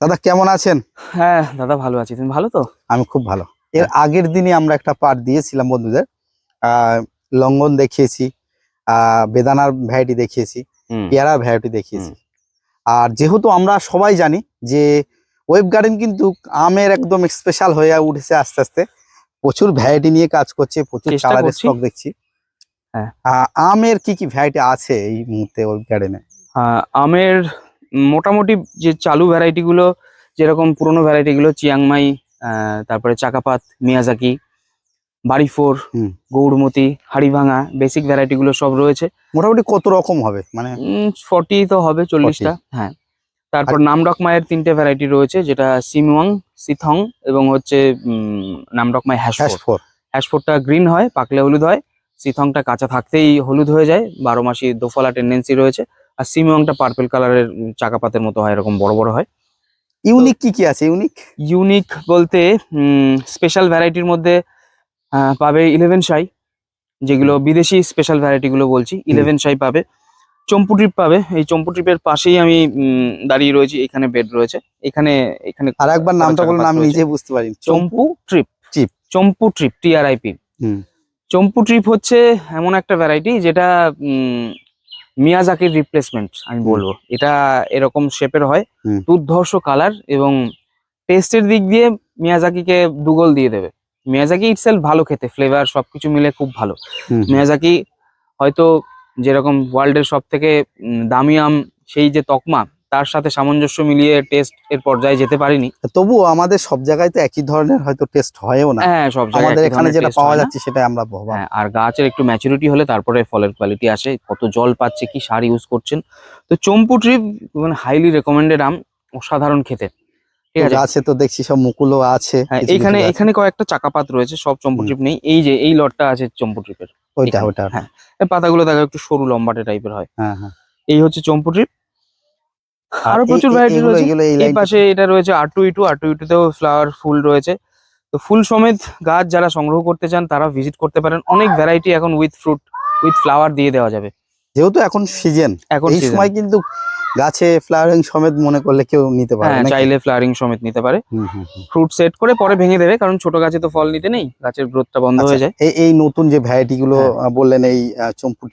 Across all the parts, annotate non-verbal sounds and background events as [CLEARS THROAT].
দাদা কেমন আছেন? হ্যাঁ দাদা ভালো আছি। তুমি ভালো তো? আমি খুব ভালো। এর আগের দিনই আমরা একটা পার্ট দিয়েছিলাম বন্ধুদের। আহ লঙ্ঘন দেখিয়েছি বেদানার ভ্যারাইটি দেখিয়েছি পেয়ারা ভ্যারাইটি দেখিয়েছি। আর যেহেতু আমরা সবাই জানি যে ওয়েব গার্ডেন কিন্তু আমের একদম স্পেশাল হয়ে উঠেছে আস্তে আস্তে প্রচুর ভ্যারাইটি নিয়ে কাজ করছে প্রচুর কালারের স্টক দেখছি। হ্যাঁ। আমের কি কি ভ্যারাইটি আছে এই মুহূর্তে ওয়েব গার্ডেনে আমের মোটামুটি যে চালু ভ্যারাইটিগুলো যেরকম পুরোনো ভ্যারাইটিগুলো চিয়াংমাই তারপরে চাকাপাত মিয়াজাকি বাড়িফোর। গৌড়মতি হাড়িভাঙা বেসিক ভ্যারাইটিগুলো সব রয়েছে। মোটামুটি কত রকম হবে? মানে ফর্টি তো হবে চল্লিশটা হ্যাঁ। তারপর নামডক মায়ের তিনটে ভ্যারাইটি রয়েছে যেটা সিমওয়াং সিথং এবং হচ্ছে নামডক মাই হ্যাশ হ্যাশ হ্যাশফোরটা গ্রিন হয় পাকলে হলুদ হয় সিথংটা কাঁচা থাকতেই হলুদ হয়ে যায় বারো মাসি দোফলা টেন্ডেন্সি রয়েছে। আর সিমিয়ংটা পার্পেল কালারের চাকাপাতের মতো হয় এরকম বড় বড় হয়। ইউনিক কি কি আছে? ইউনিক ইউনিক বলতে স্পেশাল ভ্যারাইটির মধ্যে পাবে ইলেভেন শাই যেগুলো বিদেশি স্পেশাল ভ্যারাইটিগুলো বলছি ইলেভেন শাই পাবে। চম্পু ট্রিপ পাবে এই চম্পু ট্রিপের পাশেই আমি দাঁড়িয়ে রয়েছি এখানে বেড রয়েছে। এখানে এখানে আর একবার নামটা বলুন আমি নিজে বুঝতে পারি চম্পু trip trip. চম্পু trip T R I P. চম্পু trip হচ্ছে এমন একটা ভ্যারাইটি যেটা উম, মিয়াজাকির রিপ্লেসমেন্ট আমি বলব। এটা এরকম শেপের হয় দুর্ধর্ষ কালার এবং টেস্টের দিক দিয়ে মিয়াজাকিকে দুগল দিয়ে দেবে। মিয়াজাকি ইটসেলফ ভালো খেতে ফ্লেভার সবকিছু মিলে খুব ভালো। মিয়াজাকি হয়তো যেরকম ওয়ার্ল্ডের সব থেকে দামি আম সেই যে তকমা তার সাথে সামঞ্জস্য মিলিয়ে টেস্ট এর পর্যায়ে যেতে পারিনি। তবুও আমাদের সব জায়গায় তো একই ধরনের হয়তো টেস্ট হয়ও না। হ্যাঁ সব জায়গায় আমাদের এখানে যেটা পাওয়া যাচ্ছে সেটাই আমরা ভবা হ্যাঁ আর গাছের একটু ম্যাচুরিটি হলে তারপরে ফলের কোয়ালিটি আসে কত জল পাচ্ছে কি সার ইউজ করছেন। তো চম্পু ট্রিপ মানে হাইলি রেকমেন্ডেড আম অসাধারণ খেতে। ঠিক আছে? গাছে তো দেখছি সব মুকুলও আছে হ্যাঁ এখানে এখানে কয়েকটা চাকাপাত রয়েছে সব চম্পু ট্রিপ নেই। এই যে এই লটটা আছে চম্পু ট্রিপের ওইটা ওইটা। হ্যাঁ পাতাগুলো দেখো একটু সরু লম্বাটে টাইপের হয়। হ্যাঁ হ্যাঁ। এই হচ্ছে চম্পু ট্রিপ আর প্রচুর ভ্যারাইটি রয়েছে। এই পাশে এটা রয়েছে R two E two R two ইটুতেও flower ফুল রয়েছে। তো ফুল সমেত গাছ যারা সংগ্রহ করতে চান তারা ভিজিট করতে পারেন। অনেক ভ্যারাইটি এখন উইথ ফ্রুট উইথ ফ্লাওয়ার দিয়ে দেওয়া যাবে। যেহেতু এখন সিজন এখন এই সময় কিন্তু গাছে ফ্লাওয়ারিং সমেত মনে করলে কেউ নিতে পারে হ্যাঁ চাইলে ফ্লাওয়ারিং সমেত নিতে পারে। ফ্রুট সেট করে পরে ভেঙে দেবে কারণ ছোট গাছে তো ফল নিতে নেই গাছের গ্রোথটা বন্ধ আচ্ছা, হয়ে যায়। এই এই নতুন যে ভ্যারাইটি গুলো হ্যাঁ। বললেন এই চম্পু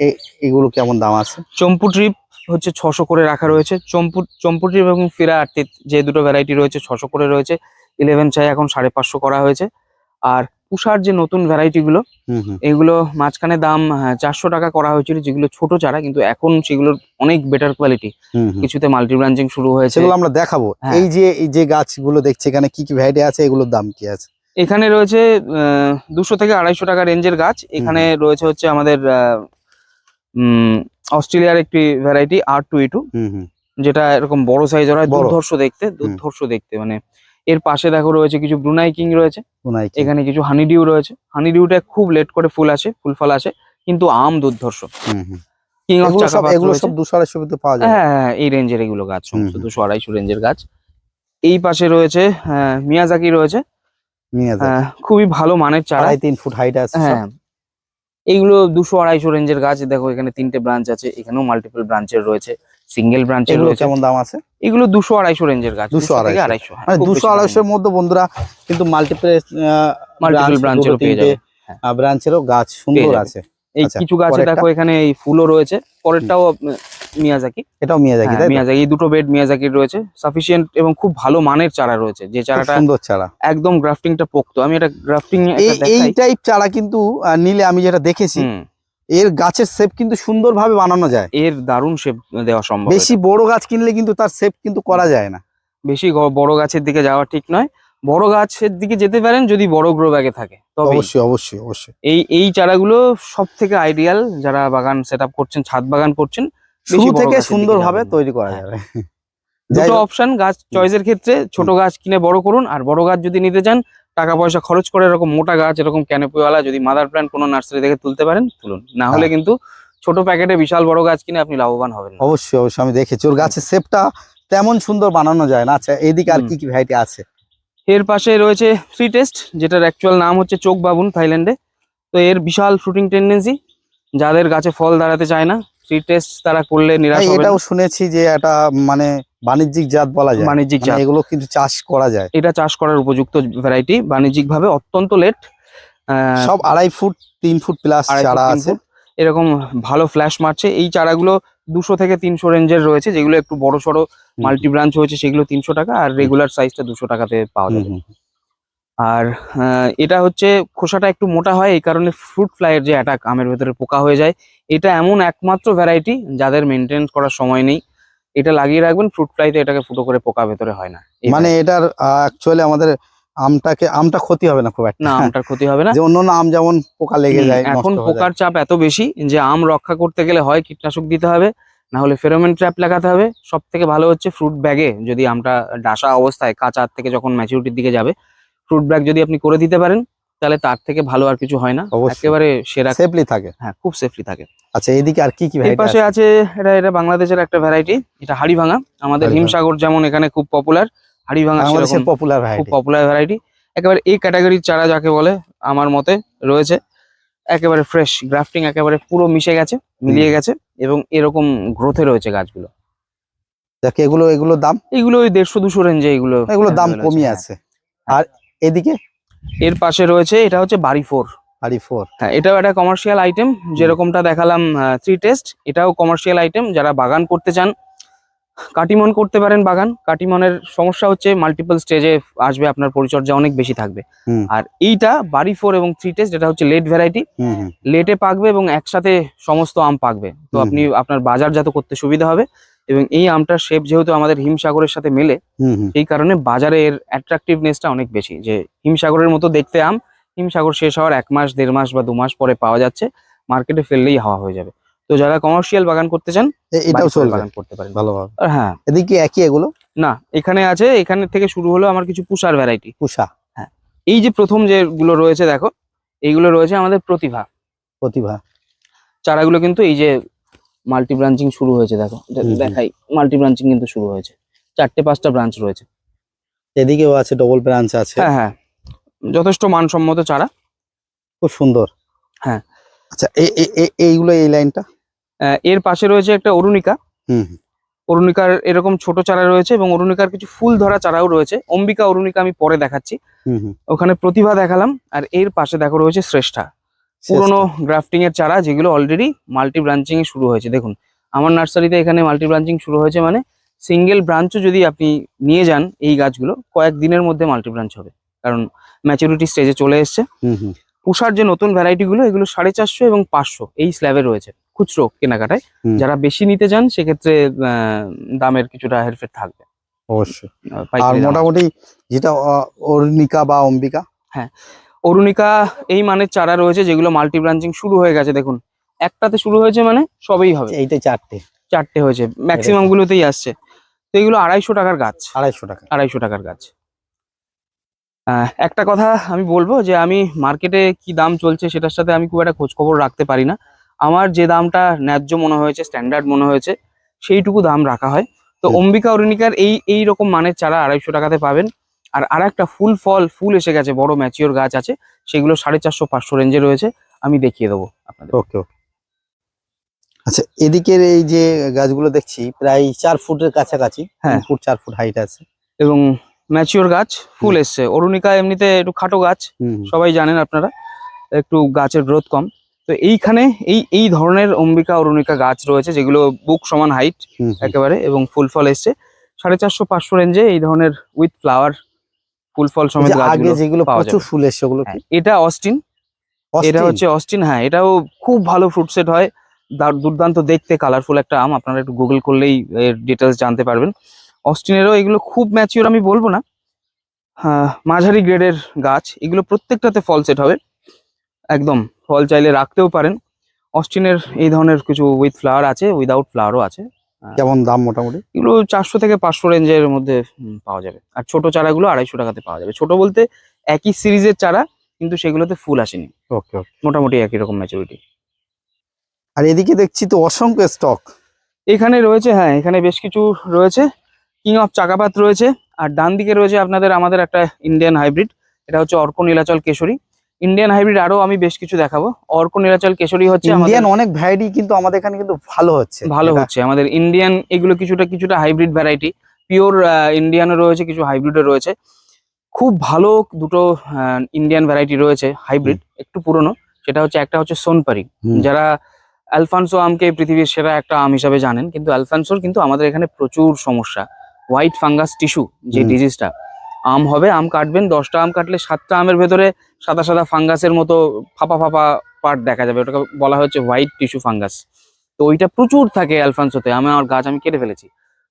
এ- এগুলো কেমন দাম আছে? চম্পু ট্রিপ হচ্ছে ছশো করে রাখা রয়েছে। চম্পু চম্পু ট্রিপ এবং ফিরা আর্টিত যে দুটো ভ্যারাইটি রয়েছে ছশো করে রয়েছে। ইলেভেন চাই এখন সাড়ে পাঁচশো করা হয়েছে। আর পুষার যে নতুন ভ্যারাইটি গুলো হুম, হুম। এগুলো মাঝখানে দাম চারশো টাকা করা হয়েছিল যেগুলো ছোট চারা কিন্তু এখন সেগুলোর অনেক বেটার কোয়ালিটি। কিছুতে মাল্টি ব্রাঞ্চিং শুরু হয়েছে। এগুলো আমরা দেখাবো। হ্যাঁ। এই যে এই যে গাছগুলো দেখছি এখানে কি কি ভ্যারাইটি আছে এগুলোর দাম কি আছে? এখানে রয়েছে দুশো থেকে আড়াইশো টাকা রেঞ্জের গাছ। এখানে রয়েছে হচ্ছে আমাদের অস্ট্রেলিয়ার একটি variety R two E two. যেটা এরকম বড় সাইজের হয়। দুর্ধর্ষ দেখতে দুর্ধর্ষ দেখতে মানে এর পাশে দেখো রয়েছে কিছু ব্রুনাই কিং রয়েছে এখানে কিছু হানিডিউ রয়েছে হানিডিউটা খুব লেট করে ফুল আসে ফুল ফল আসে কিন্তু আম দুর্ধর্ষ হুম, হুম। কিং অফ চাকাপাত এগুলো সব দুশো আড়াইশো ভিতরে পাওয়া যায় হ্যাঁ হ্যাঁ, এই রেঞ্জের এগুলো গাছ সমস্ত হুম। দুশো আড়াইশো রেঞ্জের গাছ এই পাশে রয়েছে মিয়াজাকি রয়েছে নিয়ে যায় আহ, খুবই ভালো মানের চারা আড়াই তিন ফুট হাইট আছে। হ্যাঁ এইগুলো দুশো আড়াইশো রেঞ্জের গাছ। দেখো এখানে তিনটে ব্রাঞ্চ আছে এখানেও মাল্টিপল ব্রাঞ্চের রয়েছে সিঙ্গেল ব্রাঞ্চের কেমন দাম আছে? এগুলো দুশো আড়াইশো রেঞ্জের গাছ দুশো আড়াইশো। হ্যাঁ, মানে দুশো আড়াইশোর মধ্যে বন্ধুরা কিন্তু মাল্টিপল মাল্টিপল ব্রাঞ্চেরও পেয়ে যাবে। ব্রাঞ্চেরও গাছ সুন্দর আছে। এই আচ্ছা, কিছু গাছ দেখো এখানে এই ফুলও রয়েছে পরেরটাও মিয়াজাকি। এটাও মিয়াজাকি হ্যাঁ, তাই মিয়াজাকি এই দুটো বেড মিয়াজাকির রয়েছে। সাফিসিয়েন্ট এবং খুব ভালো মানের চারা রয়েছে। যে চারাটা সুন্দর চারা। একদম গ্রাফটিংটা পোক্ত। আমি এটা গ্রাফটিং এই টাইপ চারা কিন্তু নিলে আমি যেটা দেখেছি এর গাছের শেপ কিন্তু সুন্দরভাবে বানানো যায়। এর দারুণ শেপ দেওয়া সম্ভব বেশি বড় গাছ কিনলে কিন্তু তার শেপ কিন্তু করা যায় না। বেশি বড় গাছের দিকে যাওয়া ঠিক নয়। বড় গাছের দিকে যেতে পারেন যদি বড় গ্রো ব্যাগে থাকে। তবে অবশ্যই অবশ্যই অবশ্যই। এই এই চারাগুলো সব থেকে আইডিয়াল যারা বাগান সেট করছেন ছাদ বাগান করছেন শুরু থেকে সুন্দরভাবে তৈরি করা হ্যাঁ। যাবে। দুটো অপশন গাছ চয়েসের ক্ষেত্রে ছোট গাছ কিনে বড় করুন আর বড় গাছ যদি নিতে চান টাকা পয়সা খরচ করে এরকম মোটা গাছ এরকম ক্যানোপিওয়ালা যদি মাদার প্ল্যান্ট কোনো নার্সারি থেকে তুলতে পারেন তুলুন। না হলে হ্যাঁ। কিন্তু ছোট প্যাকেটে বিশাল বড় গাছ কিনে আপনি লাভবান হবেন অবশ্যই অবশ্যই আমি দেখেছি। ওর গাছের শেপটা তেমন সুন্দর বানানো যায় না। আচ্ছা এদিকে আর কি কি ভ্যারাইটি আছে? এর পাশে রয়েছে ফ্রি টেস্ট যেটার অ্যাকচুয়াল নাম হচ্ছে চোখ বাবুন থাইল্যান্ডে। তো এর বিশাল ফ্রুটিং টেন্ডেন্সি যাদের গাছে ফল দাঁড়াতে চায় না ফ্রি টেস্ট তারা করলে নিরাশ হবে এটাও শুনেছি যে এটা মানে বাণিজ্যিক জাত বলা যায়। বাণিজ্যিক মানে জাত। এগুলো কিন্তু চাষ করা যায়। এটা চাষ করার উপযুক্ত ভ্যারাইটি বাণিজ্যিক ভাবে অত্যন্ত লেট সব আড়াই ফুট তিন ফুট প্লাস চারা আছে। এরকম ভালো ফ্ল্যাশ মারছে। এই চারাগুলো দুশো থেকে তিনশো রেঞ্জের রয়েছে যেগুলো একটু বড় সড়ো মাল্টি ব্রাঞ্চ হয়েছে সেগুলো তিনশো টাকা আর রেগুলার সাইজটা দুশো টাকাতে পাওয়া যাবে। আর এটা হচ্ছে খোসাটা একটু মোটা হয় এই কারণে ফ্রুট ফ্লাইয়ের যে অ্যাটাক আমের ভেতরে পোকা হয়ে যায় এটা এমন একমাত্র ভ্যারাইটি যাদের মেনটেন করার সময় নেই। এটা লাগিয়ে রাখবেন ফ্রুট ফ্লাইতে এটাকে ফুটো করে পোকা ভেতরে হয় না। মানে এটার অ্যাকচুয়ালি আমাদের আমটাকে আমটা ক্ষতি হবে না খুব একটা। না আমটার ক্ষতি হবে না। যে অন্য আম যেমন পোকা লেগে যায় এখন পোকার চাপ এত বেশি যে আম রক্ষা করতে গেলে হয় কীটনাশক দিতে হবে না হলে ফেরোমেন ট্র্যাপ লাগাতে হবে। সব থেকে ভালো হচ্ছে ফ্রুট ব্যাগে যদি আমটা ডাসা অবস্থায় কাঁচার থেকে যখন ম্যাচুরিটির দিকে যাবে ফ্রুট ব্যাগ যদি আপনি করে দিতে পারেন তাহলে তার থেকে ভালো আর কিছু হয় না। একেবারে সেরা। সেফলি থাকে। হ্যাঁ খুব সেফলি থাকে। আচ্ছা এদিকে আর কি কি এই ভ্যারাইটি পাশে আছে? এটা এটা বাংলাদেশের একটা ভ্যারাইটি এটা হাড়িভাঙা। আমাদের হিমসাগর যেমন এখানে খুব পপুলার হাড়িভাঙা বাংলাদেশের সেরকম পপুলার খুব পপুলার ভ্যারাইটি একেবারে এই ক্যাটাগরির চারা যাকে বলে আমার মতে রয়েছে। একেবারে ফ্রেশ গ্রাফটিং একেবারে পুরো মিশে গেছে মিলিয়ে গেছে এবং এরকম গ্রোথে রয়েছে গাছগুলো। যাকে এগুলো এগুলো দাম? এগুলো ওই দেড়শো দুশো রেঞ্জে এগুলো এগুলো দাম কমই হ্যাঁ। আছে। আর এদিকে? এর পাশে রয়েছে এটা হচ্ছে বাড়ি ফোর। বাড়ি ফোর। হ্যাঁ এটাও একটা কমার্শিয়াল আইটেম যেরকমটা দেখালাম থ্রি টেস্ট এটাও কমার্শিয়াল আইটেম যারা বাগান করতে চান কাটিমন করতে পারেন বাগান। কাটিমনের সমস্যা হচ্ছে মাল্টিপল স্টেজে আসবে আপনার পরিচর্যা অনেক বেশি থাকবে। আর এইটা বাড়ি ফোর এবং থ্রি টেস্ট এটা হচ্ছে লেট ভ্যারাইটি লেটে পাকবে এবং একসাথে সমস্ত আম পাকবে। তো আপনি আপনার বাজার বাজারজাত করতে সুবিধা হবে। এবং এই আমটার শেপ যেহেতু আমাদের হিমসাগরের সাথে মেলে এই কারণে বাজারে এর অ্যাট্রাকটিভনেসটা অনেক বেশি। যে হিমসাগরের মতো দেখতে আম হিমসাগর শেষ হওয়ার এক মাস দেড় মাস বা দু মাস পরে পাওয়া যাচ্ছে মার্কেটে ফেললেই হাওয়া হয়ে যাবে। তো যারা কমার্শিয়াল বাগান করতে চান এটাও বাগান করতে পারেন। ভালোভাবে। হ্যাঁ। এদিকে একই এগুলো? না এখানে আছে এখানে থেকে শুরু হলো আমার কিছু পুষার ভ্যারাইটি পুষা। হ্যাঁ। এই যে প্রথম যেগুলো রয়েছে দেখো এইগুলো রয়েছে আমাদের প্রতিভা। প্রতিভা। চারাগুলো কিন্তু এই যে মাল্টি ব্রাঞ্চিং শুরু হয়েছে দেখো। দেখাই মাল্টি ব্রাঞ্চিং কিন্তু শুরু হয়েছে। চারটে পাঁচটা ব্রাঞ্চ রয়েছে। এদিকেও আছে ডবল ব্রাঞ্চ আছে। হ্যাঁ হ্যাঁ। যথেষ্ট মানসম্মত চারা। খুব সুন্দর। হ্যাঁ। আচ্ছা এইগুলো এই লাইনটা? এর পাশে রয়েছে একটা অরুণিকা। হুম। অরুণিকার এরকম ছোট চারা রয়েছে এবং অরুণিকার কিছু ফুল ধরা চারাও রয়েছে। অম্বিকা অরুণিকা আমি পরে দেখাচ্ছি। ওখানে প্রতিভা দেখালাম। আর এর পাশে দেখো রয়েছে শ্রেষ্ঠা। পুরোনো গ্রাফটিং এর চারা যেগুলো অলরেডি মাল্টি ব্রাঞ্চিং এ শুরু হয়েছে। দেখুন আমার নার্সারিতে এখানে মাল্টি ব্রাঞ্চিং শুরু হয়েছে মানে সিঙ্গেল ব্রাঞ্চও যদি আপনি নিয়ে যান এই গাছগুলো কয়েক দিনের মধ্যে মাল্টি ব্রাঞ্চ হবে। কারণ ম্যাচুরিটি স্টেজে চলে এসছে। পুষার যে নতুন ভ্যারাইটি গুলো এগুলো সাড়ে চারশো এবং পাঁচশো এই স্ল্যাবে রয়েছে খুচরো কেনাকাটায়। যারা বেশি নিতে চান সেক্ষেত্রে দামের কিছুটা হেরফের থাকবে। অবশ্যই। আর মোটামুটি যেটা অরুণিকা বা অম্বিকা? অরুণিকা এই মানের চারা রয়েছে যেগুলো মাল্টি ব্রাঞ্চিং শুরু হয়ে গেছে দেখুন। একটাতে শুরু হয়েছে মানে সবেই হবে। এইটাই চারটে। চারটে হয়েছে ম্যাক্সিমাম গুলোতেই আসছে। তো এগুলো আড়াইশো টাকার গাছ। আড়াইশো টাকা। আড়াইশো টাকার গাছ। একটা কথা আমি বলব যে আমি মার্কেটে কি দাম চলছে সেটার সাথে আমি খুব একটা খোঁজ খবর রাখতে পারি না। আমার যে দামটা ন্যায্য মনে হয়েছে স্ট্যান্ডার্ড মনে হয়েছে সেইটুকু দাম রাখা হয়। তো অম্বিকা অরুণিকার এই এই রকম মানের চারা আড়াইশো টাকাতে পাবেন। আর আর একটা ফুল ফল ফুল এসে গেছে বড় ম্যাচিওর গাছ আছে সেগুলো সাড়ে চারশো পাঁচশো রেঞ্জে রয়েছে আমি দেখিয়ে দেবো আপনাদের। ওকে ওকে। আচ্ছা এদিকের এই যে গাছগুলো দেখছি প্রায় চার ফুটের কাছাকাছি হ্যাঁ। ফুট চার ফুট হাইট আছে। এবং ম্যাচিওর গাছ ফুল এসছে। অরুণিকা এমনিতে একটু খাটো গাছ। সবাই জানেন আপনারা একটু গাছের গ্রোথ কম। তো এইখানে এই এই ধরনের অম্বিকা অরুণিকা গাছ রয়েছে যেগুলো বুক সমান হাইট। একেবারে এবং ফুল ফল এসছে। সাড়ে চারশো পাঁচশো রেঞ্জে এই ধরনের উইথ ফ্লাওয়ার ফুল ফল সমেত আগে যেগুলো প্রচুর ফুল এসছে ওগুলো হ্যাঁ, এটা অস্টিন। এটা হচ্ছে অস্টিন হ্যাঁ এটাও খুব ভালো ফ্রুট সেট হয়। দার- দুর্দান্ত দেখতে কালারফুল একটা আম আপনারা একটু গুগল করলেই এর ডিটেলস জানতে পারবেন। অস্টিনেরও এগুলো খুব ম্যাচিওর আমি বলব না। হ্যাঁ, মাঝারি গ্রেডের গাছ এগুলো প্রত্যেকটাতে ফল সেট হবে। একদম ফল চাইলে রাখতেও পারেন। অস্টিনের এই ধরনের কিছু উইথ ফ্লাওয়ার আছে উইদাউট ফ্লাওয়ারও আছে। কেমন দাম মোটামুটি? এগুলো চারশো থেকে পাঁচশো রেঞ্জের মধ্যে পাওয়া যাবে। আর ছোট চারাগুলো আড়াইশো টাকাতে পাওয়া যাবে। ছোট বলতে একই সিরিজের চারা কিন্তু সেগুলোতে ফুল আসেনি। ওকে ওকে। মোটামুটি একই রকম ম্যাচুরিটি আর এদিকে দেখছি তো অসংখ্য স্টক এখানে রয়েছে হ্যাঁ এখানে বেশ কিছু রয়েছে। কিং অফ চাকাপাত রয়েছে। আর ডান দিকে রয়েছে আপনাদের আমাদের একটা ইন্ডিয়ান হাইব্রিড এটা হচ্ছে অর্ক নীলাচল কেশরী। ইন্ডিয়ান হাইব্রিড আরও আমি বেশ কিছু দেখাবো। অর্ক নীলাচল কেশরী হচ্ছে ইন্ডিয়ান অনেক ভ্যারাইটি কিন্তু আমাদের এখানে কিন্তু ভালো হচ্ছে। ভালো হচ্ছে। আমাদের ইন্ডিয়ান এগুলো কিছুটা কিছুটা হাইব্রিড ভ্যারাইটি পিওর ইন্ডিয়ানও রয়েছে কিছু হাইব্রিডও রয়েছে। খুব ভালো দুটো ইন্ডিয়ান ভ্যারাইটি রয়েছে হাইব্রিড একটু পুরনো। সেটা হচ্ছে একটা হচ্ছে সোনপারি যারা অ্যালফানসো আমকে পৃথিবীর সেরা একটা আম হিসাবে জানেন কিন্তু অ্যালফানসোর কিন্তু আমাদের এখানে প্রচুর সমস্যা। হোয়াইট ফাঙ্গাস টিস্যু যে। ডিজিজটা আম হবে, আম কাটবেন, দশটা আম কাটলে সাতটা আমের ভেতরে সাদা সাদা ফাঙ্গাসের মতো ফাঁপা ফাঁপা পার্ট দেখা যাবে। ওটাকে বলা হচ্ছে হোয়াইট টিস্যু ফাঙ্গাস তো ওইটা প্রচুর থাকে অ্যালফানসোতে, আমি আমার গাছ আমি কেটে ফেলেছি।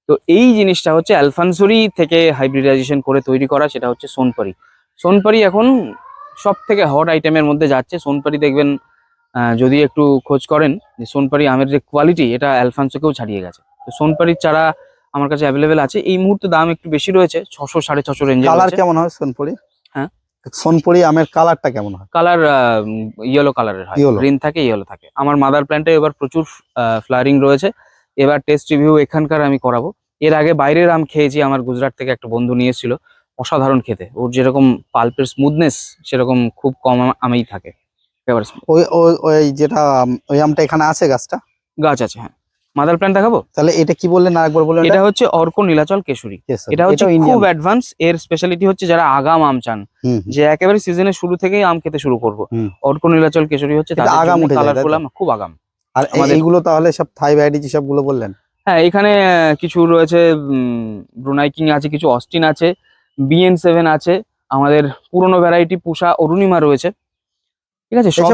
তো এই জিনিসটা হচ্ছে অ্যালফানসোরই থেকে হাইব্রিডাইজেশন করে তৈরি করা, সেটা হচ্ছে সোনপারি। সোনপারি এখন সব থেকে হট আইটেমের মধ্যে যাচ্ছে। সোনপারি দেখবেন যদি একটু খোঁজ করেন, যে সোনপারি আমের যে কোয়ালিটি এটা অ্যালফানসোকেও ছাড়িয়ে গেছে। তো সোনপারির চারা আমার কাছে অ্যাভেলেবেল আছে। এই মুহূর্তে দাম একটু বেশি রয়েছে ছশো সাড়ে ছশো রেঞ্জে কালার কেমন হয় সোনপুরি? হ্যাঁ। সোনপুরি আমের কালারটা কেমন হয়? কালার ইয়েলো কালারের হয়। গ্রিন থাকে ইয়েলো থাকে। আমার মাদার প্ল্যান্টে এবার প্রচুর ফ্লারিং রয়েছে। এবার টেস্ট রিভিউ এখানকার আমি করাবো। এর আগে বাইরের আম খেয়েছি আমার গুজরাট থেকে একটা বন্ধু নিয়েছিল। অসাধারণ খেতে। ওর যেরকম পাল্পের স্মুথনেস সেরকম খুব কম আম- আমেই থাকে। ওই যেটা ওই আমটা এখানে আছে গাছটা? গাছ আছে হ্যাঁ। মাদার প্ল্যান্ট দেখাবো? তাহলে এটা কি বললেন আরেকবার বললেন এটা হচ্ছে অর্ক নীলাচল কেশরী। এটা হচ্ছে খুব অ্যাডভান্স এর স্পেশালিটি হচ্ছে যারা আগাম আম চান। যে একেবারে সিজনের শুরু থেকেই আম খেতে শুরু করব। অর্ক নীলাচল কেশরী হচ্ছে আগাম? কালারফুল আম খুব আগাম। আর এইগুলো তাহলে সব থাই ভ্যারাইটি সবগুলো বললেন? হ্যাঁ এখানে কিছু রয়েছে ব্রুনাই কিং আছে কিছু অস্টিন আছে বিএন সেভেন আছে আমাদের পুরনো ভ্যারাইটি পুষা অরুণিমা রয়েছে। ঠিক আছে সব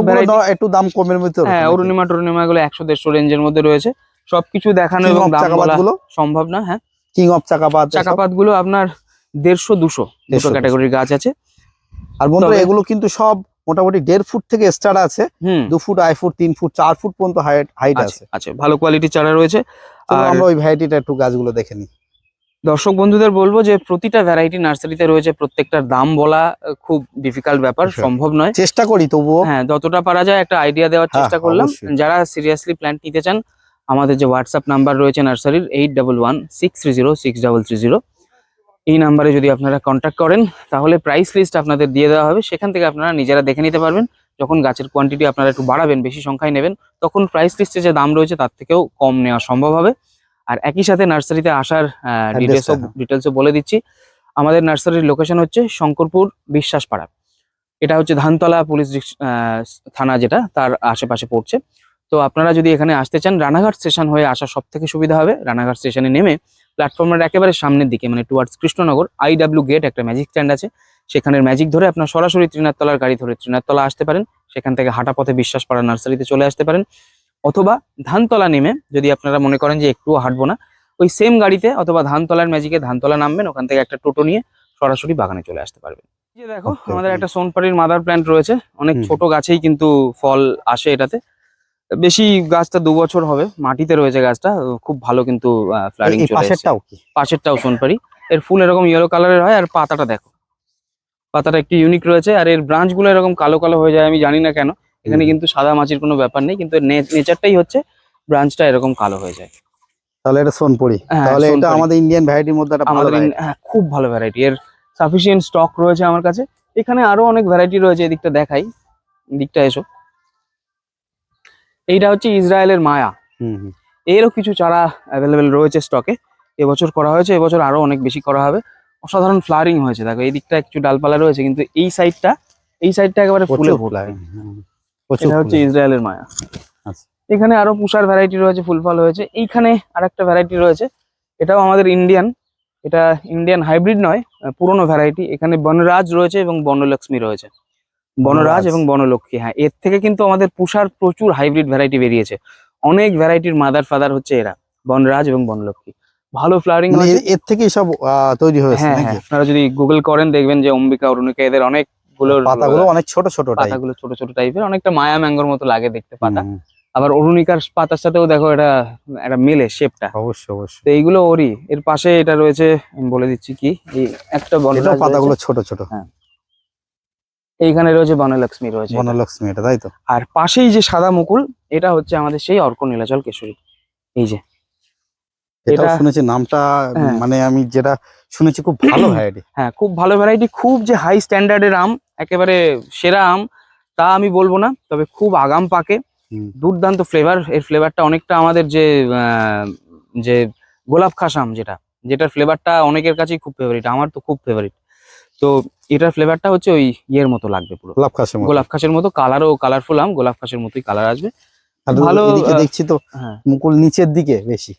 একটু দাম কমের মধ্যে হ্যাঁ অরুণিমা টরুণিমা গুলো একশো দেড়শো রেঞ্জের মধ্যে রয়েছে। সবকিছু দেখানো এবং দাম বলা সম্ভব না হ্যাঁ। কিং অফ চাকাপাত চাকাপাতগুলো আপনার দেড়শো দুশো দুটো 150 ক্যাটাগরির গাছ আছে। আর বন্ধুরা এগুলো কিন্তু সব মোটামুটি দেড় ফুট থেকে স্টার্ট আছে। দু ফুট আড়াই ফুট তিন ফুট চার ফুট পর্যন্ত হাইট হাইট আছে। আছে ভালো কোয়ালিটির চারা রয়েছে। আর আমরা ওই ভ্যারাইটিটা একটু গাছগুলো দেখে নিই। দর্শক বন্ধুদের বলব যে প্রতিটা ভ্যারাইটি নার্সারিতে রয়েছে প্রত্যেকটার দাম বলা খুব ডিফিকাল্ট ব্যাপার সম্ভব নয়। চেষ্টা করি তবুও। হ্যাঁ যতটা পারা যায় একটা আইডিয়া দেওয়ার হ্যাঁ, চেষ্টা করলাম। যারা সিরিয়াসলি প্ল্যান্ট নিতে চান আমাদের যে হোয়াটসঅ্যাপ নাম্বার রয়েছে নার্সারির eight double one six three zero six double three zero এই নাম্বারে যদি আপনারা কন্ট্যাক্ট করেন তাহলে প্রাইস লিস্ট আপনাদের দিয়ে দেওয়া হবে। সেখান থেকে আপনারা নিজেরা দেখে নিতে পারবেন। যখন গাছের কোয়ান্টিটি আপনারা একটু বাড়াবেন বেশি সংখ্যায় নেবেন তখন প্রাইস লিস্টে যে দাম রয়েছে তার থেকেও কম নেওয়া সম্ভব হবে। আর একই সাথে নার্সারিতে আসার ডিটেলসও। ডিটেলসও বলে দিচ্ছি। আমাদের নার্সারির লোকেশন হচ্ছে শঙ্করপুর বিশ্বাসপাড়া। এটা হচ্ছে ধানতলা পুলিশ থানা যেটা তার আশেপাশে পড়ছে। তো আপনারা যদি এখানে আসতে চান রানাঘাট স্টেশন হয়ে আসা সব থেকে সুবিধা হবে। রানাঘাট স্টেশনে নেমে প্ল্যাটফর্মের একেবারে সামনের দিকে মানে টুয়ার্ডস কৃষ্ণনগর আইডাব্লিউ গেট একটা ম্যাজিক স্ট্যান্ড আছে। সেখানের ম্যাজিক ধরে আপনার সরাসরি ত্রিনাথতলার গাড়ি ধরে ত্রিনাথতলা আসতে পারেন। সেখান থেকে হাঁটা পথে বিশ্বাস বিশ্বাসপাড়া নার্সারিতে চলে আসতে পারেন। অথবা ধানতলা নেমে যদি আপনারা মনে করেন যে একটুও হাঁটবো না ওই সেম গাড়িতে অথবা ধানতলার ম্যাজিকে ধানতলা নামবেন ওখান থেকে একটা টোটো নিয়ে সরাসরি বাগানে চলে আসতে পারবেন। যে দেখো আমাদের একটা সোনপাড়ির মাদার প্ল্যান্ট রয়েছে। অনেক ছোট গাছেই কিন্তু ফল আসে এটাতে। বেশি গাছটা দু বছর হবে। মাটিতে রয়েছে গাছটা খুব ভালো কিন্তু ফ্লারিং পাশেরটাও কি? পাশেরটাও সোনপারি এর ফুল এরকম ইয়েলো কালারের হয় আর পাতাটা দেখো। পাতাটা একটু ইউনিক রয়েছে আর এর ব্রাঞ্চগুলো এরকম কালো কালো হয়ে যায় আমি জানি না কেন। এখানে কিন্তু সাদা মাছির কোনো ব্যাপার নেই কিন্তু নেচারটাই হচ্ছে ব্রাঞ্চটা এরকম কালো হয়ে যায়। তাহলে এটা সোনপুরি হ্যাঁ, তাহলে এটা আমাদের ইন্ডিয়ান ভ্যারাইটির মধ্যে একটা ভালো আমাদের হ্যাঁ, খুব ভালো ভ্যারাইটি এর সাফিসিয়েন্ট স্টক রয়েছে আমার কাছে। এখানে আরও অনেক ভ্যারাইটি রয়েছে এদিকটা দেখাই। দিকটা এসো। এইটা হচ্ছে ইসরায়েলের মায়া। হুম, হুম। এরও কিছু চারা অ্যাভেলেবেল রয়েছে স্টকে এবছর করা হয়েছে এবছর আরও অনেক বেশি করা হবে। অসাধারণ ফ্লারিং হয়েছে। দেখো এই দিকটা কিছু ডালপালা রয়েছে কিন্তু এই সাইডটা এই সাইডটা একেবারে ফুলে প্রচুর এটা হচ্ছে ইসরায়েলের মায়া। আচ্ছা। এখানে আরও পুষার ভ্যারাইটি রয়েছে ফুল ফল হয়েছে। এইখানে আর একটা ভ্যারাইটি রয়েছে এটাও আমাদের ইন্ডিয়ান এটা ইন্ডিয়ান হাইব্রিড নয় পুরনো ভ্যারাইটি এখানে বনরাজ রয়েছে এবং বনলক্ষ্মী রয়েছে। বনরাজ। এবং বনলক্ষ্মী হ্যাঁ এর থেকে কিন্তু আমাদের পুষার প্রচুর হাইব্রিড ভ্যারাইটি বেরিয়েছে। অনেক ভ্যারাইটির মাদার ফাদার হচ্ছে এরা বনরাজ এবং বনলক্ষ্মী। ভালো ফ্লাওয়ারিং মানে এর- থেকেই সব তৈরি হয়েছে হ্যাঁ হ্যাঁ আপনারা যদি গুগল করেন দেখবেন যে অম্বিকা অরুণিকা এদের অনেকগুলো পাতাগুলো অনেক ছোট ছোট পাতাগুলো ছোট ছোট টাইপের অনেকটা মায়া ম্যাঙ্গোর মতো লাগে দেখতে পাতা। আবার অরুণিকার পাতার সাথেও দেখো এটা মেলে শেপটা অবশ্যই অবশ্যই। তো এইগুলো ওরই এর পাশে এটা রয়েছে আমি বলে দিচ্ছি কি এই একটা বনরাজ পাতাগুলো ছোট ছোট। এইখানে রয়েছে বনলক্ষ্মী রয়েছে। বনলক্ষ্মী এটা তাই তো? আর পাশেই যে সাদা মুকুল এটা হচ্ছে আমাদের সেই অর্ক নীলাচল কেশরী। এই যে। এটা- শুনেছি নামটা হ্যাঁ। মানে আমি যেটা শুনেছি খুব ভালো [CLEARS THROAT] ভ্যারাইটি হ্যাঁ খুব ভালো ভ্যারাইটি খুব যে হাই স্ট্যান্ডার্ডের আম একেবারে সেরা আম তা আমি বলব না তবে খুব আগাম পাকে। দুর্দান্ত ফ্লেভার এর ফ্লেভারটা অনেকটা আমাদের যে আহ, যে গোলাপ খাস আম যেটা যেটার ফ্লেভারটা অনেকের কাছেই খুব ফেভারিট আমার তো খুব ফেভারিট তো এটার ফ্লেভারটা হচ্ছে ওই ইয়ের মতো লাগবে পুরো। গোলাপ খাসের মতো। গোলাপ খাসের মতো কালারও কালারফুল আম গোলাপ খাসের মতোই কালার আসবে। ভালো, এদিকে দেখছি তো হ্যাঁ। মুকুল নিচের দিকে বেশি।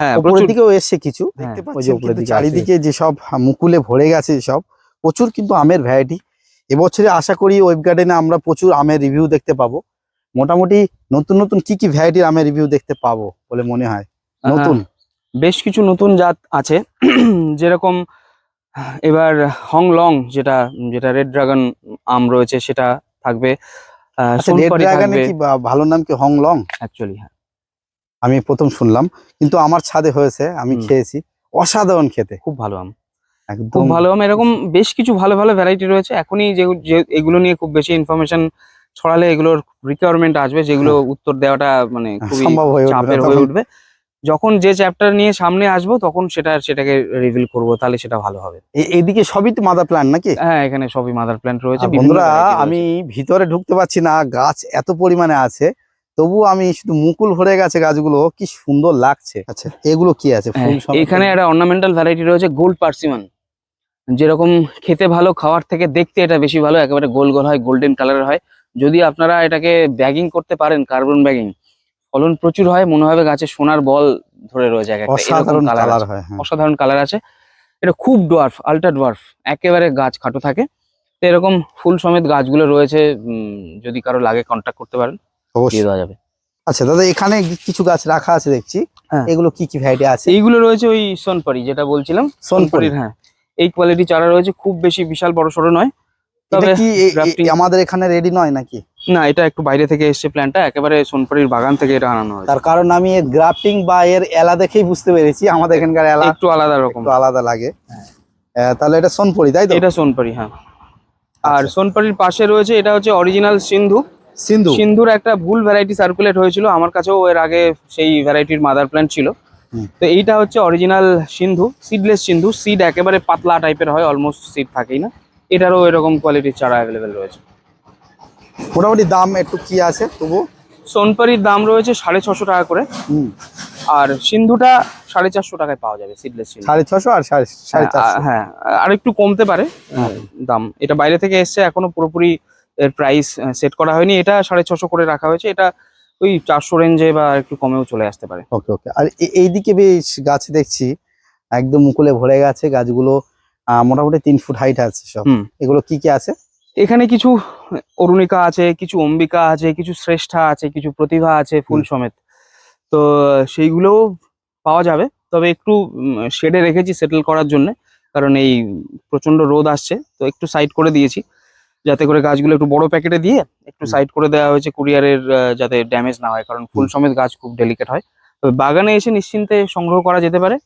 হ্যাঁ উপরের দিকেও এসছে কিছু হ্যাঁ, দেখতে আছে। চারিদিকে যেসব মুকুলে ভরে গেছে সব প্রচুর কিন্তু আমের ভ্যারাইটি এবছরে আশা করি ওয়েব গার্ডেনে আমরা প্রচুর আমের রিভিউ দেখতে পাবো। মোটামুটি নতুন নতুন কি কি ভ্যারাইটির আমের রিভিউ দেখতে পাবো বলে মনে হয়? নতুন। বেশ কিছু নতুন জাত আছে। [CLEARS THROAT] যেরকম এবার হং লং যেটা যেটা রেড ড্রাগন আম রয়েছে সেটা থাকবে। রেড ড্রাগনে কি ভালো নাম কি হংলং অ্যাকচুয়ালি হ্যাঁ। আমি প্রথম শুনলাম কিন্তু আমার ছাদে হয়েছে আমি। খেয়েছি। অসাধারণ খেতে। খুব ভালো আম। খুব একদম ভালো আম এরকম বেশ কিছু ভালো ভালো ভ্যারাইটি রয়েছে। এখনই যে এগুলো নিয়ে খুব বেশি ইনফরমেশন ছড়ালে এগুলোর রিকোয়ারমেন্ট আসবে যেগুলো উত্তর দেওয়াটা মানে খুবই হ্যাঁ। সম্ভব হয়ে চাপের হয়ে উঠবে। যখন যে চ্যাপ্টার নিয়ে সামনে আসব তখন সেটা সেটাকে রিভিল করব তাহলে সেটা ভালো হবে। এদিকে সবই তো মাদার প্ল্যান নাকি? হ্যাঁ এখানে সবই মাদার প্ল্যান্ট রয়েছে বন্ধুরা আমি ভিতরে ঢুকতে পারছি না গাছ এত পরিমাণে আছে তবু আমি শুধু মুকুল ভরে গেছে গাছগুলো কি সুন্দর লাগছে। আচ্ছা এগুলো কি আছে? হ্যাঁ? এখানে একটা অর্নামেন্টাল ভ্যারাইটি রয়েছে গোল্ড পার্সিমান। যেরকম খেতে ভালো খাওয়ার থেকে দেখতে এটা বেশি ভালো একেবারে গোল গোল হয় গোল্ডেন কালারের হয়। যদি আপনারা এটাকে ব্যাগিং করতে পারেন কার্বন ব্যাগিং ফলন প্রচুর হয় মনে হবে গাছে সোনার বল ধরে রয়েছে এক একটা। এরকম অসাধারণ কালার আছে। হয় অসাধারণ কালার আছে। এটা খুব ডোয়ার্ফ আল্ট্রা ডোয়ার্ফ একেবারে গাছ খাটো থাকে। তো এরকম ফুল সমেত গাছগুলো রয়েছে যদি কারও লাগে কন্ট্যাক্ট করতে পারেন দিয়ে দেওয়া যাবে। আচ্ছা দাদা এখানে কিছু গাছ রাখা আছে দেখছি। হ্যাঁ। এগুলো কি কি ভ্যারাইটি আছে? এইগুলো রয়েছে ওই সোনপারি যেটা বলছিলাম। সোনপুরি। সোনপারির হ্যাঁ। এই কোয়ালিটি চারা রয়েছে খুব বেশি বিশাল বড় সড়ো নয়। তবে কি আমাদের এখানে রেডি নয় নাকি? না এটা একটু বাইরে থেকে এসছে প্ল্যানটা একেবারে সোনপাড়ির বাগান থেকে এটা আনানো হয়েছে। তার কারণ আমি এর গ্রাফটিং বা এর এলা দেখেই বুঝতে পেরেছি আমাদের এখানকার এলা একটু আলাদা রকম। আলাদা লাগে। তাহলে এটা সোনপুরি তাই তো? এটা সোনপাড়ি হ্যাঁ। আর আচ্ছা। সোনপাড়ির পাশে রয়েছে এটা হচ্ছে অরিজিনাল সিন্ধু। সিন্ধু? সিন্ধুর একটা ভুল ভ্যারাইটি সার্কুলেট হয়েছিল আমার কাছেও এর আগে সেই ভ্যারাইটির মাদার প্ল্যান্ট ছিল। তো এইটা হচ্ছে original Sindhu seedless Sindhu seed একেবারে পাতলা টাইপের হয় অলমোস্ট সিড থাকেই না। এটারও এরকম কোয়ালিটির চারা অ্যাভেলেবেল রয়েছে। মোটামুটি দাম একটু কি আছে তবু সোনপাড়ির দাম রয়েছে সাড়ে ছশো টাকা করে। হুম। আর সিন্ধুটা সাড়ে চারশো টাকায় পাওয়া যাবে সিডলেস সাড়ে ছশো আর সাড়ে হ্যাঁ, হ্যাঁ আর একটু কমতে পারে। দাম। এটা বাইরে থেকে এসছে এখনও পুরোপুরি এর প্রাইস সেট করা হয়নি। এটা সাড়ে ছশো করে রাখা হয়েছে এটা ওই চারশো রেঞ্জে বা একটু কমেও চলে আসতে পারে। ওকে ওকে। আর এইদিকে বেশ গাছ দেখছি একদম মুকুলে ভরে গেছে গাছগুলো। মোটামুটি তিন ফুট হাইট আছে সব। এগুলো কি কি আছে? এখানে কিছু অরুণিকা আছে কিছু অম্বিকা আছে কিছু শ্রেষ্ঠা আছে কিছু প্রতিভা আছে ফুল সমেত। তো সেইগুলোও পাওয়া যাবে। তবে একটু শেডে রেখেছি সেটেল করার জন্য কারণ এই প্রচণ্ড রোদ আসছে। তো একটু সাইড করে দিয়েছি যাতে করে গাছগুলো একটু বড় প্যাকেটে দিয়ে একটু সাইড করে দেওয়া হয়েছে কুরিয়ারের যাতে ড্যামেজ না হয় কারণ ফুল সমেত গাছ খুব ডেলিকেট হয়। তবে বাগানে এসে নিশ্চিন্তে সংগ্রহ করা যেতে পারে।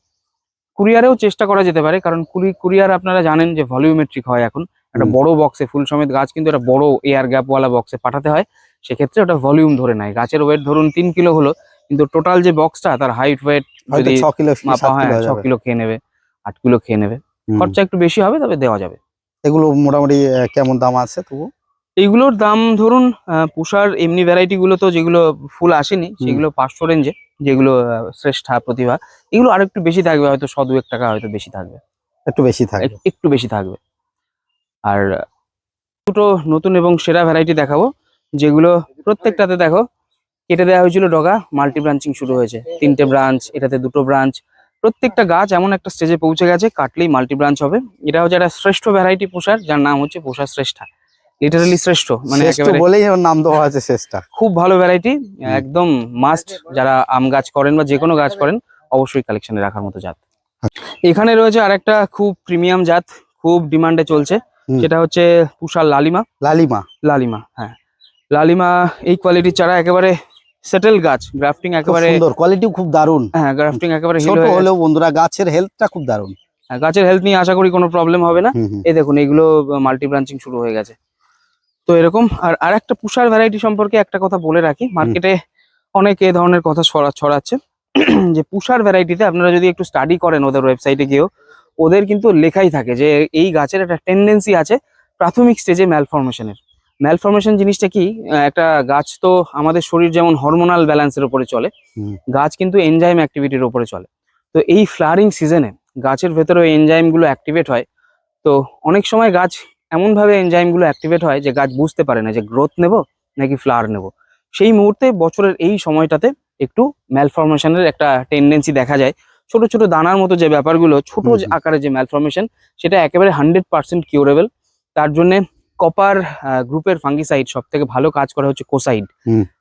কুরিয়ারেও চেষ্টা করা যেতে পারে কারণ কুরিয়ার আপনারা জানেন যে ভলিউমেট্রিক হয় এখন। একটা। বড় বক্সে ফুল সমেত গাছ কিন্তু একটা বড় এয়ার গ্যাপওয়ালা বক্সে পাঠাতে হয় সেক্ষেত্রে ওটা ভলিউম ধরে নেয়। গাছের ওয়েট ধরুন তিন কিলো হলো কিন্তু টোটাল যে বক্সটা তার হাইট ওয়েট যদি ছ কিলো কি মাপা হয় হয়ে ছ। কিলো খেয়ে নেবে আট কিলো খেয়ে নেবে। খরচা একটু বেশি হবে তবে দেওয়া যাবে। এগুলো মোটামুটি কেমন দাম আছে তবু? এইগুলোর দাম ধরুন পুষার এমনি ভ্যারাইটি গুলো তো যেগুলো ফুল আসেনি সেগুলো পাঁচশো রেঞ্জে যেগুলো শ্রেষ্ঠা প্রতিভা এগুলো আর একটু বেশি থাকবে হয়তো শ দুয়েক টাকা হয়তো বেশি থাকবে। একটু বেশি থাকবে। একটু বেশি থাকবে। আর দুটো নতুন এবং সেরা ভ্যারাইটি দেখাবো যেগুলো প্রত্যেকটাতে দেখো কেটে দেওয়া হয়েছিল ডগা মাল্টি ব্রাঞ্চিং শুরু হয়েছে। তিনটে ব্রাঞ্চ এটাতে দুটো ব্রাঞ্চ প্রত্যেকটা গাছ এমন একটা স্টেজে পৌঁছে গেছে কাটলেই মাল্টি ব্রাঞ্চ হবে। এটা হচ্ছে একটা শ্রেষ্ঠ ভ্যারাইটি পোষার যার নাম হচ্ছে পোষা শ্রেষ্ঠা। লিটারালি শ্রেষ্ঠ মানে বলেই ওর নাম দেওয়া আছে শেষটা। খুব ভালো ভ্যারাইটি একদম মাস্ট যারা আম গাছ করেন বা যে কোনো গাছ করেন অবশ্যই কালেকশনে রাখার মতো জাত। এখানে রয়েছে আরেকটা খুব প্রিমিয়াম জাত খুব ডিমান্ডে চলছে। সেটা হচ্ছে পুষার লালিমা। লালিমা। লালিমা হ্যাঁ। লালিমা এই কোয়ালিটির চারা একেবারে সেটেল গাছ গ্রাফটিং একেবারে সুন্দর কোয়ালিটিও খুব দারুণ। হ্যাঁ গ্রাফটিং একেবারে ছোট হলেও বন্ধুরা গাছের হেলথটা খুব দারুণ। হ্যাঁ, গাছের হেলথ নিয়ে আশা করি কোনো প্রবলেম হবে না। এই দেখুন এগুলো মাল্টি ব্রাঞ্চিং শুরু হয়ে গেছে। তো এরকম আর আর একটা পুষার ভ্যারাইটি সম্পর্কে একটা কথা বলে রাখি। মার্কেটে অনেক এ ধরনের কথা ছড়া ছড়াচ্ছে। [CLEARS THROAT] যে পুষার ভ্যারাইটিতে আপনারা যদি একটু স্টাডি করেন ওদের ওয়েবসাইটে গিয়েও ওদের কিন্তু লেখাই থাকে যে এই গাছের একটা টেন্ডেন্সি আছে প্রাথমিক স্টেজে ম্যালফরমেশনের ম্যালফরমেশন জিনিসটা কি? একটা গাছ তো আমাদের শরীর যেমন হরমোনাল ব্যালেন্সের উপরে চলে গাছ কিন্তু এনজাইম অ্যাক্টিভিটির উপরে চলে। তো এই ফ্লারিং সিজনে গাছের ভেতরে ওই এনজাইমগুলো অ্যাক্টিভেট হয়। তো অনেক সময় গাছ এমনভাবে এনজাইমগুলো অ্যাক্টিভেট হয় যে গাছ বুঝতে পারে না যে গ্রোথ নেব নাকি ফ্লাওয়ার নেব। সেই মুহূর্তে বছরের এই সময়টাতে একটু ম্যালফরমেশনের একটা টেন্ডেন্সি দেখা যায়। ছোট ছোট দানার মতো যে ব্যাপারগুলো ছোট আকারে যে ম্যালফরমেশন সেটা একেবারে হান্ড্রেড পার্সেন্ট কিউরেবল তার জন্য কপার গ্রুপের ফাঙ্গিসাইড সব থেকে ভালো কাজ করে হচ্ছে কোসাইড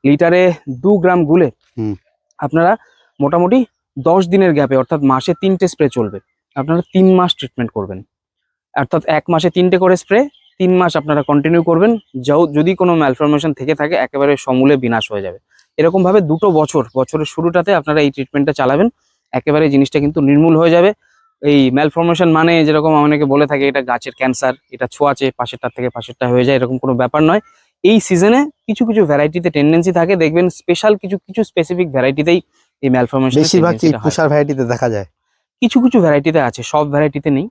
লিটারে দু গ্রাম গুলে। আপনারা মোটামুটি দশ দিনের গ্যাপে অর্থাৎ মাসে তিনটে স্প্রে চলবে। আপনারা তিন মাস ট্রিটমেন্ট করবেন। অর্থাৎ এক মাসে তিনটে করে স্প্রে তিন মাস আপনারা কন্টিনিউ করবেন যাও যদি কোনো ম্যালফরমেশন থেকে থাকে একেবারে সমূলে বিনাশ হয়ে যাবে। এরকম ভাবে দুটো বছর বছরের শুরুটাতে আপনারা এই ট্রিটমেন্টটা চালাবেন একেবারে জিনিসটা কিন্তু নির্মূল হয়ে যাবে। এই ম্যালফরমেশন মানে যেরকম অনেকে বলে থাকে এটা গাছের ক্যান্সার এটা ছোঁয়াচে পাশেরটার থেকে পাশেরটা হয়ে যায় এরকম কোনো ব্যাপার নয়। এই সিজনে কিছু কিছু ভ্যারাইটিতে টেন্ডেন্সি থাকে দেখবেন স্পেশাল কিছু কিছু স্পেসিফিক ভ্যারাইটিতেই এই ম্যালফরমেশন বেশিরভাগ তুষার ভ্যারাইটিতে দেখা যায়। কিছু কিছু ভ্যারাইটিতে আছে সব ভ্যারাইটিতে নেই।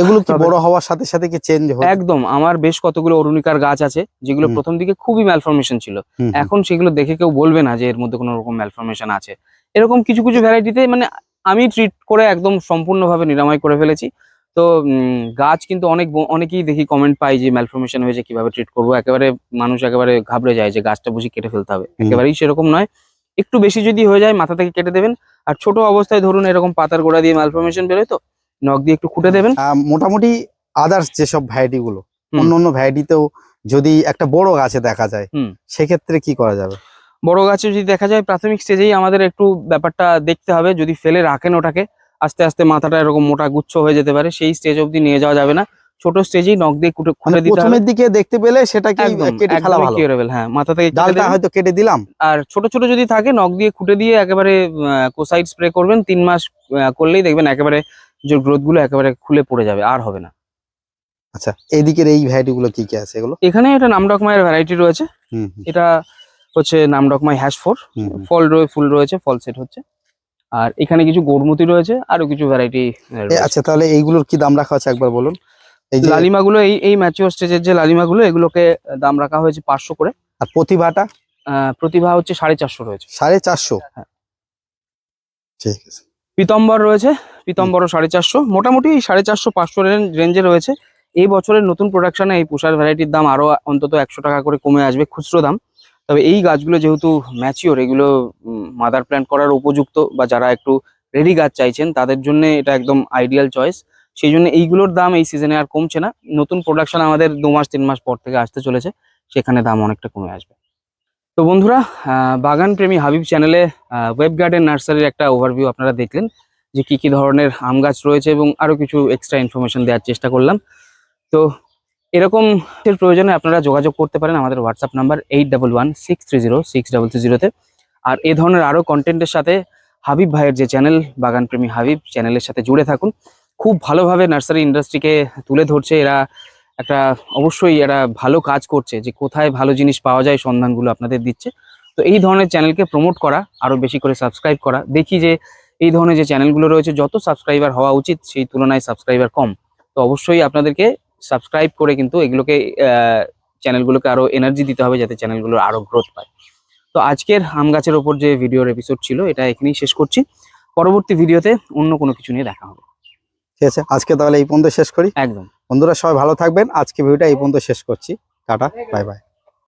এগুলো কি বড় হওয়ার সাথে সাথে কি চেঞ্জ হয় একদম আমার বেশ কতগুলো অরুণিকার গাছ আছে যেগুলো প্রথম দিকে খুবই ম্যালফরমেশন ছিল। এখন সেগুলো দেখে কেউ বলবে না যে এর মধ্যে কোনো রকম ম্যালফরমেশন আছে। এরকম কিছু কিছু ভ্যারাইটিতে মানে আমি ট্রিট করে একদম সম্পূর্ণভাবে নিরাময় করে ফেলেছি। তো গাছ কিন্তু অনেক অনেকেই দেখি কমেন্ট পাই যে ম্যালফরমেশন হয়েছে কীভাবে ট্রিট করব? একেবারে মানুষ একেবারে ঘাবড়ে যায় যে গাছটা বুঝি কেটে ফেলতে হবে। একেবারেই সেরকম নয়। একটু বেশি যদি হয়ে যায় মাথা থেকে কেটে দেবেন। আর ছোট অবস্থায় ধরুন এরকম পাতার গোড়া দিয়ে ম্যালফরমেশন বেরোয় তো নখ দিয়ে একটু খুঁটে দেবেন। মোটামুটি আদার্স যেসব ভ্যারাইটি গুলো। অন্য অন্য ভ্যারাইটিতেও যদি একটা বড় গাছে দেখা যায় সেক্ষেত্রে কি করা যাবে? বড় গাছে যদি দেখা যায় প্রাথমিক স্টেজেই আমাদের একটু ব্যাপারটা দেখতে হবে। যদি ফেলে রাখেন ওটাকে আস্তে আস্তে মাথাটা এরকম মোটা গুচ্ছ হয়ে যেতে পারে সেই স্টেজ অবধি নিয়ে যাওয়া যাবে না। ছোট স্টেজেই নখ দিয়ে কুটে মানে খুঁটে দিতে প্রথমের দিকে দেখতে পেলে সেটাকে কেটে ফেলা ভালো? curable, হ্যাঁ মাথা থেকে ডালটা হয়তো কেটে দিলাম। আর ছোট ছোট যদি থাকে নখ দিয়ে খুঁটে দিয়ে একেবারে কোসাইড স্প্রে করবেন তিন মাস করলেই দেখবেন একেবারে যে গ্রোথগুলো একেবারে খুলে পড়ে যাবে আর হবে না। আচ্ছা এইদিকের এই ভ্যারাইটি গুলো কি কি আছে এগুলো? এখানে এটা নামডকমাইয়ের ভ্যারাইটি রয়েছে। এটা হচ্ছে নামডকমাই হ্যাশ ফোর। ফল রয়ে ফুল রয়েছে ফল সেট হচ্ছে। আর এখানে কিছু গৌরমতি রয়েছে আরও কিছু ভ্যারাইটি আচ্ছা তাহলে এইগুলোর কি দাম রাখা আছে একবার বলুন? এই যে লালিমাগুলো এই এই ম্যাচিওর স্টেজের যে লালিমাগুলো এগুলোকে দাম রাখা হয়েছে পাঁচশো করে। আর প্রতিভাটা? প্রতিভা হচ্ছে সাড়ে চারশো রয়েছে। সাড়ে চারশো? হ্যাঁ। ঠিক আছে। পিতম্বর রয়েছে পিতম্বরও সাড়ে চারশো। মোটামুটি সাড়ে চারশো পাঁচশো রেঞ্জে রয়েছে। এই বছরের নতুন প্রোডাকশনে এই পুষার ভ্যারাইটির দাম আরও অন্তত একশো টাকা করে কমে আসবে খুচরো দাম। তবে এই গাছগুলো যেহেতু ম্যাচিওর এগুলো মাদার প্ল্যান্ট করার উপযুক্ত বা যারা একটু রেডি গাছ চাইছেন তাদের জন্য এটা একদম আইডিয়াল চয়েস সেই জন্য এইগুলোর দাম এই সিজনে আর কমছে না। নতুন প্রোডাকশন আমাদের দু মাস তিন মাস পর থেকে আসতে চলেছে। সেখানে দাম অনেকটা কমে আসবে। তো বন্ধুরা বাগান প্রেমী হাবিব চ্যানেলে ওয়েব গার্ডেন নার্সারির একটা ওভারভিউ আপনারা দেখলেন, যে কি কি ধরনের আম গাছ রয়েছে এবং আরও কিছু এক্সট্রা ইনফরমেশন দেওয়ার চেষ্টা করলাম। তো এরকম এর প্রয়োজনে আপনারা যোগাযোগ করতে পারেন আমাদের WhatsApp number eight double one six three zero six double three জিরোতে আর এ ধরনের আরও কন্টেন্টের সাথে হাবিব ভাইয়ের যে চ্যানেল বাগানপ্রেমী হাবিব চ্যানেলের সাথে জুড়ে থাকুন। খুব ভালোভাবে নার্সারি ইন্ডাস্ট্রিকে তুলে ধরছে এরা। একটা অবশ্যই এরা ভালো কাজ করছে যে কোথায় ভালো জিনিস পাওয়া যায় সন্ধানগুলো আপনাদের দিচ্ছে। তো এই ধরনের চ্যানেলকে প্রমোট করা আরও বেশি করে সাবস্ক্রাইব করা। দেখি যে এই ধরনের যে চ্যানেলগুলো রয়েছে, যত সাবস্ক্রাইবার হওয়া উচিত, সেই তুলনায় সাবস্ক্রাইবার কম। তো অবশ্যই আপনাদেরকে সাবস্ক্রাইব করে কিন্তু এগুলোকে চ্যানেলগুলোকে আরও এনার্জি দিতে হবে যাতে চ্যানেলগুলো আরও গ্রোথ পায়। তো আজকের আম গাছের ওপর যে ভিডিওর এপিসোড ছিল, এটা এখানেই শেষ করছি। পরবর্তী ভিডিওতে অন্য কোনো কিছু নিয়ে দেখা হবে। ঠিক আছে আজকে তাহলে এই পর্যন্ত শেষ করি। একদম। বন্ধুরা সবাই ভালো থাকবেন। আজকে ভিডিওটা এই পর্যন্ত শেষ করছি। Tata bye bye.